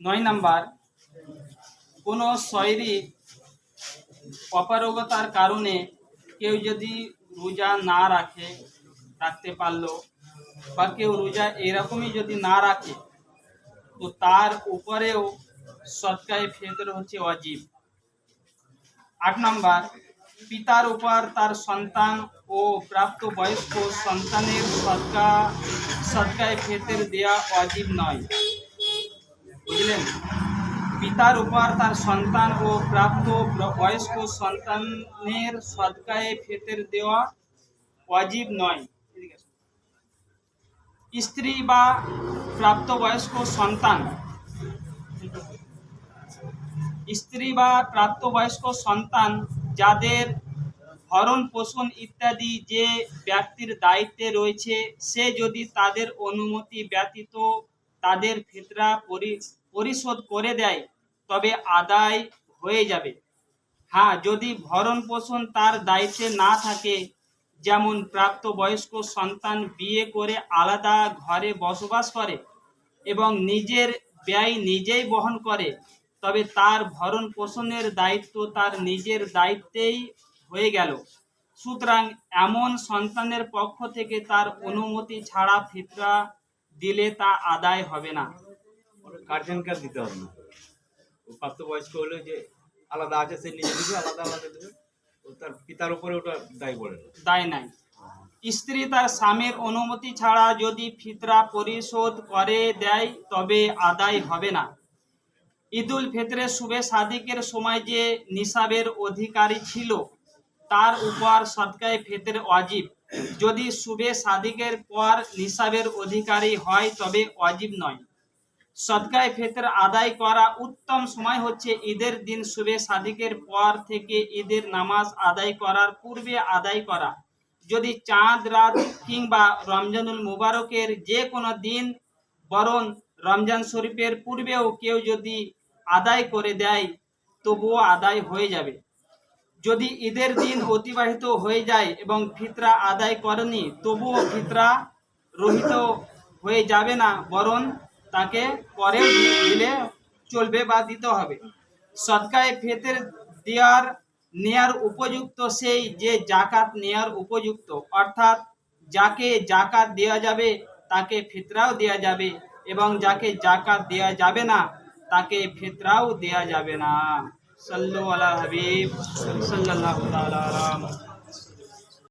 নয় নাম্বার, কোনো শারীরিক অপারগতার কারণে কেউ যদি রোজা না রাখে, রাখতে পারল বা কেউ রোজা এরকমই যদি না রাখে, তো তার উপরেও সৎকায় ফেতর হচ্ছে অজীব। আট নাম্বার, পিতার উপর তার সন্তান ও প্রাপ্ত বয়স্ক সন্তানের সৎকা, সৎকায় ফেতের দেয়া অজীব নয়। বুঝলেন পিতার উপর তার সন্তান ও প্রাপ্ত বয়স্ক সন্তানের সৎকায় ফেতের দেওয়া অজীব নয়। স্ত্রী বা প্রাপ্তবয়স্ক সন্তান। স্ত্রী বা প্রাপ্তবয়স্ক সন্তান যাদের ভরণ পোষণ ইত্যাদি যে ব্যক্তির দায়িত্বে রয়েছে, সে যদি তাদের অনুমতি ব্যতীত তাদের ফিতরা পরি- পরিশোধ করে দেয়, তবে আদায় হয়ে যাবে। হ্যাঁ যদি ভরণ পোষণ তার দায়িত্বে না থাকে, যেমন প্রাপ্তবয়স্ক সন্তান বিয়ে করে আলাদা ঘরে বসবাস করে এবং নিজের ব্যয় নিজেই বহন করে, তবে তার ভরণ পোষণের দায়িত্ব তার নিজের দায়িত্বেই হয়ে গেল। সুতরাং এমন সন্তানের পক্ষ থেকে তার অনুমতি ছাড়া ফিতরা দিলে তা আদায় হবে না। গার্জেনকে আর দিতে হবে না। ও প্রাপ্তবয়স্ক হলে যে আলাদা আছে, সে নিজে দিবে আলাদা আলাদা দেবে। তার পিতার উপরে ওটা দায়ী পড়ে দায় নাই। স্ত্রী তার স্বামীর অনুমতি ছাড়া যদি ফিতরা পরিশোধ করে দেয়, তবে আদায় হবে না। ঈদুল ফিতরে শুভে সাদিকের সময় যে নিসাবের অধিকারী ছিল, তার উপর সৎকায় ফেতের অজীব যদি শুভে সাদিকের পর নিসাবের অধিকারী হয়, তবে অজীব নয়। সদকায় ফেতর আদায় করা উত্তম সময় হচ্ছে ঈদের দিন শুভে সাদিকের পর থেকে ঈদের নামাজ আদায় করার পূর্বে আদায় করা। যদি চাঁদ, রাত কিংবা রমজানুল মুবারকের যে কোনো দিন, বরং রমজান শরীফের পূর্বেও কেউ যদি আদায় করে দেয়, তবুও আদায় হয়ে যাবে। যদি ঈদের দিন অতিবাহিত হয়ে যায় এবং ফিতরা আদায় করেনি, তবুও ফিতরা রহিত হয়ে যাবে না, বরং তাকে পরে দিলে চলবে বা দিতে হবে সদকায় ফেতের দেওয়ার নেয়ার উপযুক্ত সেই যে জাকাত নেয়ার উপযুক্ত, অর্থাৎ যাকে জাকাত দেওয়া যাবে তাকে ফিতরাও দেওয়া যাবে এবং যাকে জাকাত দেওয়া যাবে না তাকে ফিতরাও দেওয়া যাবে না সাল্লু আলা হাবিব মুহাম্মদ।